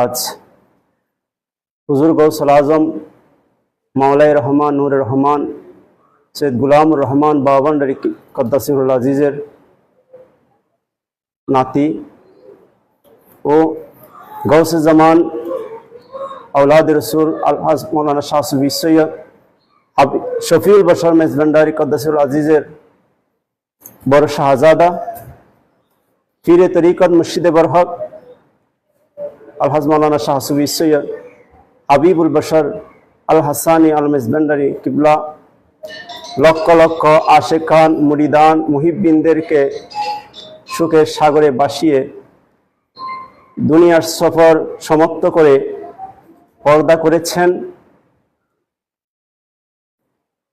আজ হুজুর গৌসল আজম, মাওলাই রহমান, নূর রহমান, সৈয়দ গুলামুর রহমান বাবান্ডারি কদ্দাসিরুল আজিজের নাতি ও গৌসে জামান আউলাদ রসুল আলহাজ মৌলানা শাহ সুবি সৈয়দ শফিউল বশর মেজবান্ডারি কদ্দাসিরুল আজিজের বড় শাহজাদা, পীরে তরিকত মুর্শিদে বরহক আলহাজ মৌলানা শাহ সুবি সৈয়দ হাবিবুল বশর আল হাসানি আল মেজবান্ডারি কিবলা। লক্ষ লক্ষ আশেক খান, মুরিদান, মুহিববিনদেরকে সুখের সাগরে বাসিয়ে দুনিয়ার সফর সমাপ্ত করে পর্দা করেছেন।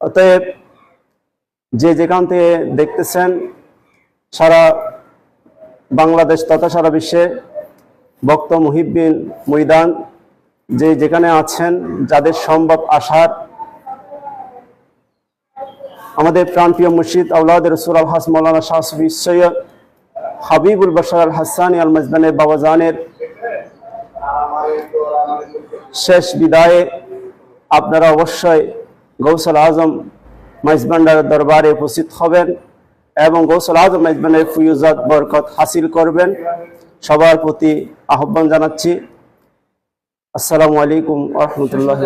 অতএব যে যেখান থেকে দেখতেছেন, সারা বাংলাদেশ তথা সারা বিশ্বে ভক্ত মুহিব্বিন মৈদান যে যেখানে আছেন, যাদের সম্ভব আসার। আমাদের প্রান্তীয় মুর্শিদ আউলাদ রসুল আল হাস মৌলানা শাহ সৈয়দ হাবিবুল বশর আল হাসানি আল মজবানের বাবাজানের শেষ বিদায়ে আপনারা অবশ্যই গৌসল আজম মাইজবান্ডার দরবারে উপস্থিত হবেন। এবং গৌসল আজম মেজবানের ফুয়ুজাত বরকত হাসিল করবেন। সবার প্রতি আহ্বান জানাচ্ছি। আসসালামু আলাইকুম রহমতুল্লাহ